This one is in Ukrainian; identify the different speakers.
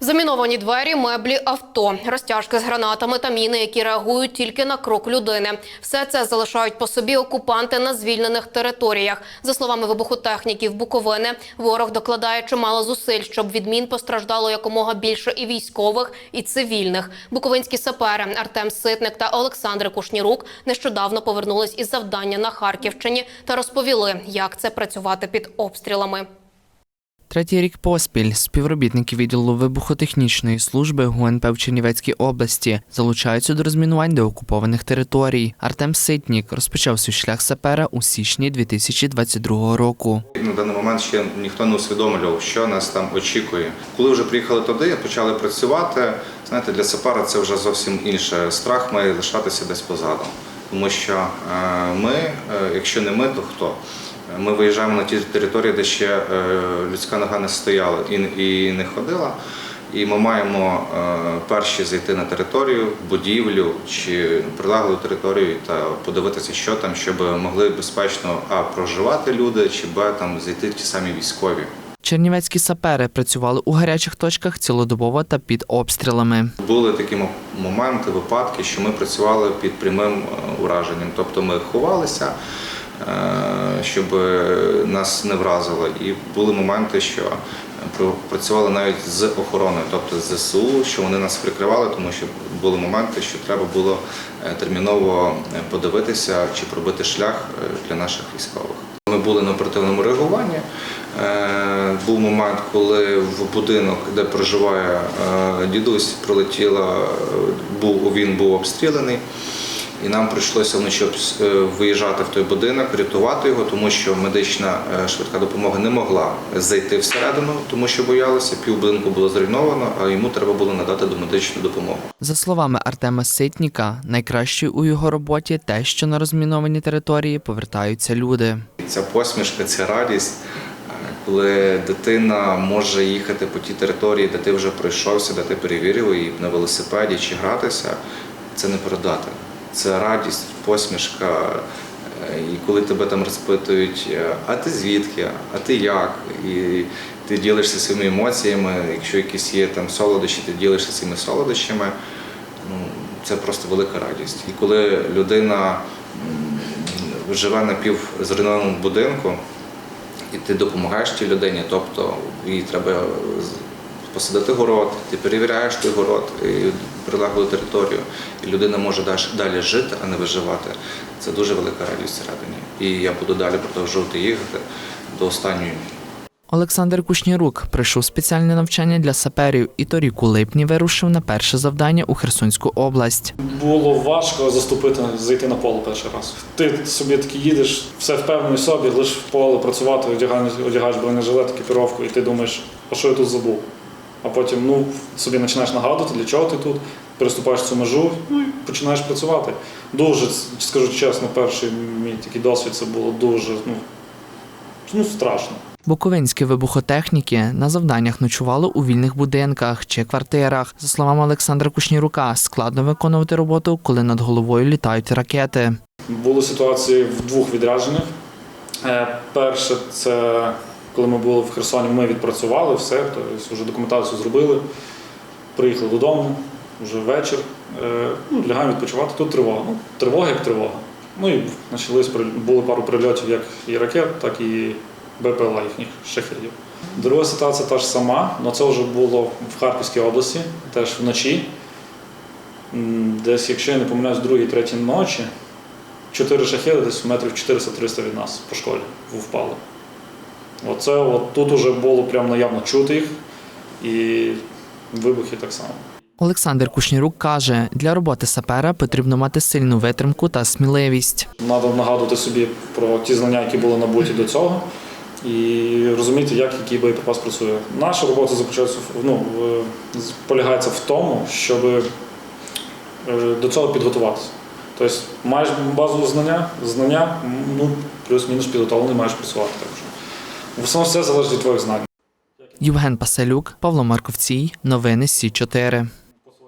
Speaker 1: Заміновані двері, меблі, авто, розтяжки з гранатами та міни, які реагують тільки на крок людини. Все це залишають по собі окупанти на звільнених територіях. За словами вибухотехніків Буковини, ворог докладає чимало зусиль, щоб від мін постраждало якомога більше і військових, і цивільних. Буковинські сапери Артем Ситник та Олександр Кушнірук нещодавно повернулись із завдання на Харківщині та розповіли, як це працювати під обстрілами.
Speaker 2: Третій рік поспіль співробітники відділу вибухотехнічної служби ГУНП в Чернівецькій області залучаються до розмінувань деокупованих територій. Артем Ситнік розпочав свій шлях сапера у січні 2022 року.
Speaker 3: На даний момент ще ніхто не усвідомлював, що нас там очікує. Коли вже приїхали туди, почали працювати. Знаєте, для сапера це вже зовсім інше. Страх має лишатися десь позаду. Тому що е, ми, е, якщо не ми, то хто? Ми виїжджаємо на ті території, де ще е, людська нога не стояла і, не ходила. І ми маємо е, перші зайти на територію, будівлю чи прилеглу територію та подивитися, що там, щоб могли безпечно а проживати люди, чи б там зайти ті самі військові.
Speaker 2: Чернівецькі сапери працювали у гарячих точках цілодобово та під обстрілами.
Speaker 3: Були такі мо- моменти, випадки, що ми працювали під прямим е, ураженням. Тобто ми ховалися, щоб нас не вразило. І були моменти, що працювали навіть з охороною, тобто з ЗСУ, що вони нас прикривали, тому що були моменти, що треба було е, терміново е, подивитися чи пробити шлях е, для наших військових. Ми були на оперативному реагуванні. Е, Був момент, коли в будинок, де проживає е, дідусь, прилетіла, е, був він був обстріляний. І нам прийшлося вночі е, виїжджати в той будинок, рятувати його, тому що медична е, швидка допомога не могла зайти всередину, тому що боялися. Пів будинку було зруйновано, а йому треба було надати домедичну допомогу.
Speaker 2: За словами Артема Ситніка, найкраще у його роботі те, що на розміновані території повертаються люди.
Speaker 3: Ця посмішка, ця радість, коли дитина може їхати по тій території, де ти вже пройшовся, де ти перевірив і на велосипеді чи гратися, це не передати. Це радість, посмішка. І коли тебе там розпитують, е, а ти звідки, а ти як? І ти ділишся своїми емоціями, якщо якісь є там солодощі, ти ділишся цими солодощами. Ну, це просто велика радість. І коли людина живе на півзруйнованому будинку, і ти допомагаєш тій людині, тобто їй треба посадити город, ти перевіряєш той город і прилеглу територію, і людина може далі жити, а не виживати. Це дуже велика радість всередині. І я буду далі продовжувати їхати до останньої.
Speaker 2: Олександр Кушнірук пройшов спеціальне навчання для саперів і торік у липні вирушив на перше завдання у Херсонську область.
Speaker 4: Було важко заступити, зайти на поле перший раз. Ти собі таки їдеш, все впевнений собі, лиш в поле працювати, одягаєш, одягаєш бронежилет, екіпіровку, і ти думаєш, а що я тут забув? А потім ну, собі починаєш нагадувати, для чого ти тут, переступаєш цю межу ну, і починаєш працювати. Дуже, скажу чесно, перший мій такий досвід це було дуже ну, ну, страшно.
Speaker 2: Буковинські вибухотехніки на завданнях ночували у вільних будинках чи квартирах. За словами Олександра Кушнірука, складно виконувати роботу, коли над головою літають ракети.
Speaker 4: Були ситуації в двох відрядженнях. Е, Перше, це коли ми були в Херсоні, ми відпрацювали все, тобто вже документацію зробили, приїхали додому, вже вечір. Е, Ну, лягаємо відпочивати. Тут тривога. Ну, тривога як тривога. Ну і почались, були пару прильотів як і ракет, так і БПЛА їхніх шахедів. Друга ситуація та ж сама, але це вже було в Харківській області, теж вночі. Десь, якщо я не помиляюсь, другій, третій ночі, чотири шахеди десь метрів 400-300 від нас по школі впали. Оце от тут уже було прямо наявно чути їх і вибухи так само.
Speaker 2: Олександр Кушнірук каже, для роботи сапера потрібно мати сильну витримку та сміливість.
Speaker 4: Треба нагадувати собі про ті знання, які були набуті до цього, і розуміти, як який боєприпас працює. Наша робота заключається ну, полягається в тому, щоб е, до цього підготуватися. Тобто маєш базове знання, знання, ну, плюс-мінус підготовлений, маєш працювати також. В основному все залежить від твоїх знань.
Speaker 2: Євген Паселюк, Павло Марковцій, новини Сі 4